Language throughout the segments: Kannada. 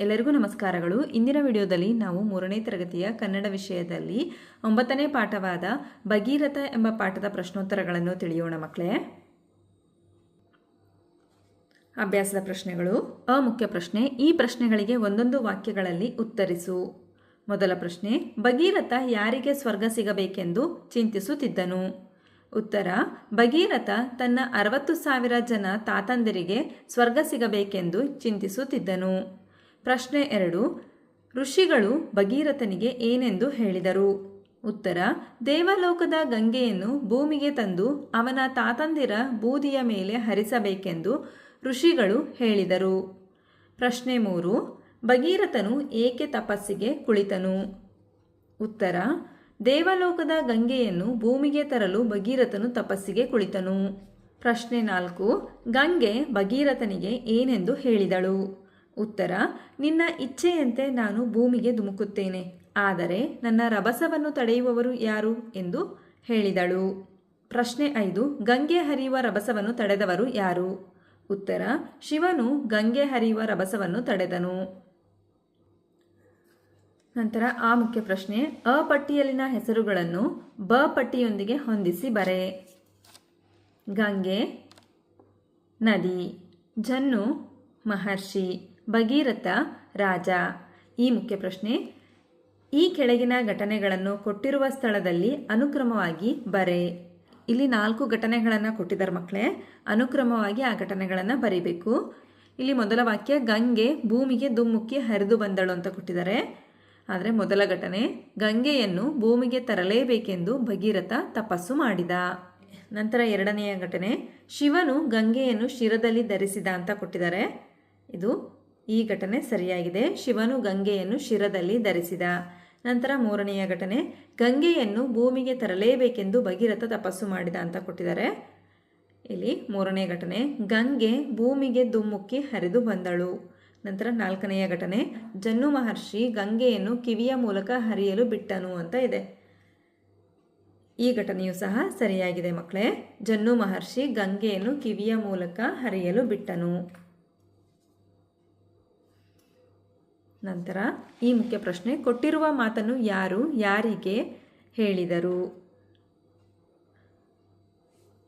ಎಲ್ಲರಿಗೂ ನಮಸ್ಕಾರಗಳು. ಇಂದಿನ ವಿಡಿಯೋದಲ್ಲಿ ನಾವು ಮೂರನೇ ತರಗತಿಯ ಕನ್ನಡ ವಿಷಯದಲ್ಲಿ ಒಂಬತ್ತನೇ ಪಾಠವಾದ ಭಗೀರಥ ಎಂಬ ಪಾಠದ ಪ್ರಶ್ನೋತ್ತರಗಳನ್ನು ತಿಳಿಯೋಣ ಮಕ್ಕಳೇ. ಅಭ್ಯಾಸದ ಪ್ರಶ್ನೆಗಳು. ಅ ಮುಖ್ಯ ಪ್ರಶ್ನೆ, ಈ ಪ್ರಶ್ನೆಗಳಿಗೆ ಒಂದೊಂದು ವಾಕ್ಯಗಳಲ್ಲಿ ಉತ್ತರಿಸು. ಮೊದಲ ಪ್ರಶ್ನೆ, ಭಗೀರಥ ಯಾರಿಗೆ ಸ್ವರ್ಗ ಸಿಗಬೇಕೆಂದು ಚಿಂತಿಸುತ್ತಿದ್ದನು? ಉತ್ತರ, ಭಗೀರಥ ತನ್ನ ಅರವತ್ತು ಸಾವಿರ ಜನ ತಾತಂದಿರಿಗೆ ಸ್ವರ್ಗ ಸಿಗಬೇಕೆಂದು ಚಿಂತಿಸುತ್ತಿದ್ದನು. ಪ್ರಶ್ನೆ ಎರಡು, ಋಷಿಗಳು ಭಗೀರಥನಿಗೆ ಏನೆಂದು ಹೇಳಿದರು? ಉತ್ತರ, ದೇವಲೋಕದ ಗಂಗೆಯನ್ನು ಭೂಮಿಗೆ ತಂದು ಅವನ ತಾತಂದಿರ ಬೂದಿಯ ಮೇಲೆ ಹರಿಸಬೇಕೆಂದು ಋಷಿಗಳು ಹೇಳಿದರು. ಪ್ರಶ್ನೆ ಮೂರು, ಭಗೀರಥನು ಏಕೆ ತಪಸ್ಸಿಗೆ ಕುಳಿತನು? ಉತ್ತರ, ದೇವಲೋಕದ ಗಂಗೆಯನ್ನು ಭೂಮಿಗೆ ತರಲು ಭಗೀರಥನು ತಪಸ್ಸಿಗೆ ಕುಳಿತನು. ಪ್ರಶ್ನೆ ನಾಲ್ಕು, ಗಂಗೆ ಭಗೀರಥನಿಗೆ ಏನೆಂದು ಹೇಳಿದಳು? ಉತ್ತರ, ನಿನ್ನ ಇಚ್ಛೆಯಂತೆ ನಾನು ಭೂಮಿಗೆ ಧುಮುಕುತ್ತೇನೆ, ಆದರೆ ನನ್ನ ರಭಸವನ್ನು ತಡೆಯುವವರು ಯಾರು ಎಂದು ಹೇಳಿದಳು. ಪ್ರಶ್ನೆ ಐದು, ಗಂಗೆ ಹರಿಯುವ ರಭಸವನ್ನು ತಡೆದವರು ಯಾರು? ಉತ್ತರ, ಶಿವನು ಗಂಗೆ ಹರಿಯುವ ರಭಸವನ್ನು ತಡೆದನು. ನಂತರ ಆ ಮುಖ್ಯ ಪ್ರಶ್ನೆ, ಅ ಪಟ್ಟಿಯಲ್ಲಿನ ಹೆಸರುಗಳನ್ನು ಬ ಪಟ್ಟಿಯೊಂದಿಗೆ ಹೊಂದಿಸಿ ಬರೆ. ಗಂಗೆ ನದಿ, ಜನ್ನು ಮಹರ್ಷಿ. ಭಗೀರಥ ರಾಜ. ಈ ಮುಖ್ಯ ಪ್ರಶ್ನೆ, ಈ ಕೆಳಗಿನ ಘಟನೆಗಳನ್ನು ಕೊಟ್ಟಿರುವ ಸ್ಥಳದಲ್ಲಿ ಅನುಕ್ರಮವಾಗಿ ಬರೆ. ಇಲ್ಲಿ ನಾಲ್ಕು ಘಟನೆಗಳನ್ನು ಕೊಟ್ಟಿದ್ದಾರೆ ಮಕ್ಕಳೇ, ಅನುಕ್ರಮವಾಗಿ ಆ ಘಟನೆಗಳನ್ನು ಬರೀಬೇಕು. ಇಲ್ಲಿ ಮೊದಲ ವಾಕ್ಯ, ಗಂಗೆ ಭೂಮಿಗೆ ದುಮ್ಮುಕ್ಕಿ ಹರಿದು ಬಂದಳು ಅಂತ ಕೊಟ್ಟಿದ್ದಾರೆ. ಆದರೆ ಮೊದಲ ಘಟನೆ, ಗಂಗೆಯನ್ನು ಭೂಮಿಗೆ ತರಲೇಬೇಕೆಂದು ಭಗೀರಥ ತಪಸ್ಸು ಮಾಡಿದ. ನಂತರ ಎರಡನೆಯ ಘಟನೆ, ಶಿವನು ಗಂಗೆಯನ್ನು ಶಿರದಲ್ಲಿ ಧರಿಸಿದ ಅಂತ ಕೊಟ್ಟಿದ್ದಾರೆ. ಇದು ಈ ಘಟನೆ ಸರಿಯಾಗಿದೆ. ಶಿವನು ಗಂಗೆಯನ್ನು ಶಿರದಲ್ಲಿ ಧರಿಸಿದ. ನಂತರ ಮೂರನೆಯ ಘಟನೆ, ಗಂಗೆಯನ್ನು ಭೂಮಿಗೆ ತರಲೇಬೇಕೆಂದು ಭಗೀರಥ ತಪಸ್ಸು ಮಾಡಿದ ಅಂತ ಕೊಟ್ಟಿದ್ದಾರೆ. ಇಲ್ಲಿ ಮೂರನೇ ಘಟನೆ, ಗಂಗೆ ಭೂಮಿಗೆ ದುಮ್ಮುಕ್ಕಿ ಹರಿದು ಬಂದಳು. ನಂತರ ನಾಲ್ಕನೆಯ ಘಟನೆ, ಜನ್ನು ಮಹರ್ಷಿ ಗಂಗೆಯನ್ನು ಕಿವಿಯ ಮೂಲಕ ಹರಿಯಲು ಬಿಟ್ಟನು ಅಂತ ಇದೆ. ಈ ಘಟನೆಯು ಸಹ ಸರಿಯಾಗಿದೆ ಮಕ್ಕಳೇ. ಜನ್ನು ಮಹರ್ಷಿ ಗಂಗೆಯನ್ನು ಕಿವಿಯ ಮೂಲಕ ಹರಿಯಲು ಬಿಟ್ಟನು. ನಂತರ ಈ ಮುಖ್ಯ ಪ್ರಶ್ನೆ, ಕೊಟ್ಟಿರುವ ಮಾತನ್ನು ಯಾರು, ಯಾರಿಗೆ ಹೇಳಿದರು?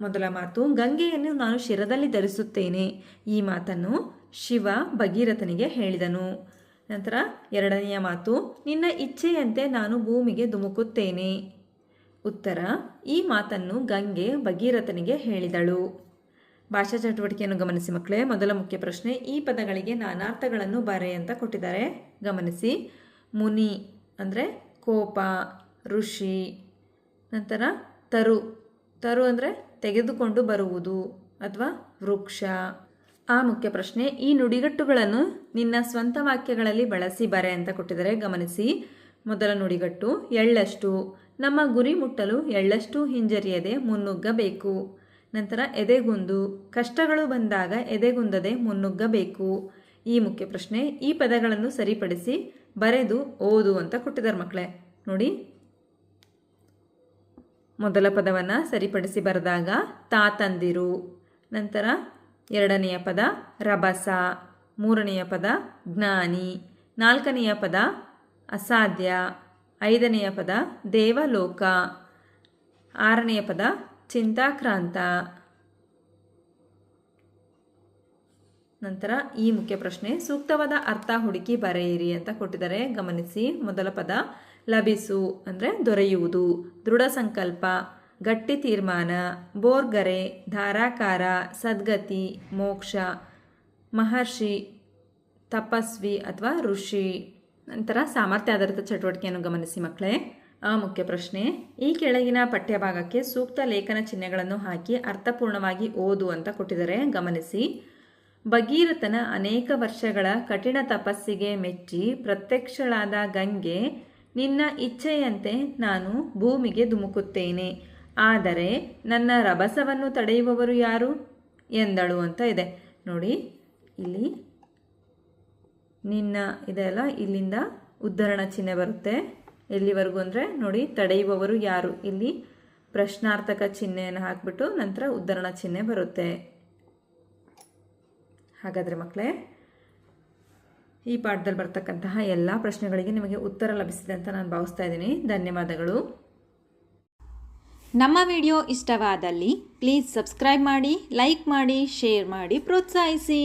ಮೊದಲ ಮಾತು, ಗಂಗೆಯನ್ನು ನಾನು ಶಿರದಲ್ಲಿ ಧರಿಸುತ್ತೇನೆ. ಈ ಮಾತನ್ನು ಶಿವ ಭಗೀರಥನಿಗೆ ಹೇಳಿದನು. ನಂತರ ಎರಡನೆಯ ಮಾತು, ನಿನ್ನ ಇಚ್ಛೆಯಂತೆ ನಾನು ಭೂಮಿಗೆ ಧುಮುಕುತ್ತೇನೆ. ಉತ್ತರ, ಈ ಮಾತನ್ನು ಗಂಗೆ ಭಗೀರಥನಿಗೆ ಹೇಳಿದಳು. ಭಾಷಾ ಚಟುವಟಿಕೆಯನ್ನು ಗಮನಿಸಿ ಮಕ್ಕಳೇ. ಮೊದಲ ಮುಖ್ಯ ಪ್ರಶ್ನೆ, ಈ ಪದಗಳಿಗೆ ನಾನಾರ್ಥಗಳನ್ನು ಬರೆ ಅಂತ ಕೊಟ್ಟಿದ್ದಾರೆ. ಗಮನಿಸಿ. ಮುನಿ ಅಂದರೆ ಕೋಪ, ಋಷಿ, ನಂತರ ತರು. ತರು ಅಂದರೆ ತೆಗೆದುಕೊಂಡು ಬರುವುದು ಅಥವಾ ವೃಕ್ಷ. ಆ ಮುಖ್ಯ ಪ್ರಶ್ನೆ, ಈ ನುಡಿಗಟ್ಟುಗಳನ್ನು ನಿನ್ನ ಸ್ವಂತ ವಾಕ್ಯಗಳಲ್ಲಿ ಬಳಸಿ ಬರೆ ಅಂತ ಕೊಟ್ಟಿದ್ದಾರೆ. ಗಮನಿಸಿ. ಮೊದಲ ನುಡಿಗಟ್ಟು, ಎಳ್ಳಷ್ಟು. ನಮ್ಮ ಗುರಿ ಮುಟ್ಟಲು ಎಳ್ಳಷ್ಟು ಹಿಂಜರಿಯದೆ ಮುನ್ನುಗ್ಗಬೇಕು. ನಂತರ ಎದೆಗುಂದು. ಕಷ್ಟಗಳು ಬಂದಾಗ ಎದೆಗುಂದದೆ ಮುನ್ನುಗ್ಗಬೇಕು. ಈ ಮುಖ್ಯ ಪ್ರಶ್ನೆ, ಈ ಪದಗಳನ್ನು ಸರಿಪಡಿಸಿ ಬರೆದು, ಓದು ಅಂತ ಕೊಟ್ಟಿದ್ದಾರೆ ಮಕ್ಕಳೇ. ನೋಡಿ. ಮೊದಲ ಪದವನ್ನು ಸರಿಪಡಿಸಿ ಬರೆದಾಗ ತಾತಂದಿರು ನಂತರ ಎರಡನೆಯ ಪದ ರಭಸ, ಮೂರನೆಯ ಪದ ಜ್ಞಾನಿ, ನಾಲ್ಕನೆಯ ಪದ ಅಸಾಧ್ಯ, ಐದನೆಯ ಪದ ದೇವಲೋಕ, ಆರನೆಯ ಪದ ಚಿಂತಾಕ್ರಾಂತ. ನಂತರ ಈ ಮುಖ್ಯ ಪ್ರಶ್ನೆ, ಸೂಕ್ತವಾದ ಅರ್ಥ ಹುಡುಕಿ ಬರೆಯಿರಿ ಅಂತ ಕೊಟ್ಟಿದ್ದಾರೆ. ಗಮನಿಸಿ, ಮೊದಲ ಪದ, ಲಭಿಸು ಅಂದರೆ ದೊರೆಯುವುದು. ದೃಢ ಸಂಕಲ್ಪ, ಗಟ್ಟಿ ತೀರ್ಮಾನ, ಬೋರ್ಗರೆ, ಧಾರಾಕಾರ, ಸದ್ಗತಿ, ಮೋಕ್ಷ, ಮಹರ್ಷಿ, ತಪಸ್ವಿ ಅಥವಾ ಋಷಿ. ನಂತರ ಸಾಮರ್ಥ್ಯ ಆಧಾರಿತ ಚಟುವಟಿಕೆಯನ್ನು ಗಮನಿಸಿ ಮಕ್ಕಳೇ. ಮುಖ್ಯ ಪ್ರಶ್ನೆ, ಈ ಕೆಳಗಿನ ಪಠ್ಯಭಾಗಕ್ಕೆ ಸೂಕ್ತ ಲೇಖನ ಚಿಹ್ನೆಗಳನ್ನು ಹಾಕಿ ಅರ್ಥಪೂರ್ಣವಾಗಿ ಓದು ಅಂತ ಕೊಟ್ಟಿದ್ದಾರೆ. ಗಮನಿಸಿ. ಭಗೀರಥನ ಅನೇಕ ವರ್ಷಗಳ ಕಠಿಣ ತಪಸ್ಸಿಗೆ ಮೆಚ್ಚಿ ಪ್ರತ್ಯಕ್ಷಳಾದ ಗಂಗೆ, ನಿನ್ನ ಇಚ್ಛೆಯಂತೆ ನಾನು ಭೂಮಿಗೆ ಧುಮುಕುತ್ತೇನೆ. ಆದರೆ ನನ್ನ ರಭಸವನ್ನು ತಡೆಯುವವರು ಯಾರು? ಎಂದಳು ಅಂತ ಇದೆ. ನೋಡಿ, ಇಲ್ಲಿ ನಿನ್ನ ಇದೆಲ್ಲ ಇಲ್ಲಿಂದ ಉದ್ಧರಣ ಚಿಹ್ನೆ ಬರುತ್ತೆ. ಎಲ್ಲಿವರೆಗೂ ಅಂದರೆ ನೋಡಿ, ತಡೆಯುವವರು ಯಾರು? ಇಲ್ಲಿ ಪ್ರಶ್ನಾರ್ಥಕ ಚಿಹ್ನೆಯನ್ನು ಹಾಕಿಬಿಟ್ಟು ನಂತರ ಉದ್ಧರಣ ಚಿಹ್ನೆ ಬರುತ್ತೆ. ಹಾಗಾದರೆ ಮಕ್ಕಳೇ ಈ ಪಾಠದಲ್ಲಿ ಬರ್ತಕ್ಕಂತಹ ಎಲ್ಲ ಪ್ರಶ್ನೆಗಳಿಗೆ ನಿಮಗೆ ಉತ್ತರ ಲಭಿಸಿದೆ ಅಂತ ನಾನು ಭಾವಿಸ್ತಾ ಇದ್ದೀನಿ. ಧನ್ಯವಾದಗಳು. ನಮ್ಮ ವಿಡಿಯೋ ಇಷ್ಟವಾದಲ್ಲಿ ಪ್ಲೀಸ್ ಸಬ್ಸ್ಕ್ರೈಬ್ ಮಾಡಿ, ಲೈಕ್ ಮಾಡಿ, ಶೇರ್ ಮಾಡಿ, ಪ್ರೋತ್ಸಾಹಿಸಿ.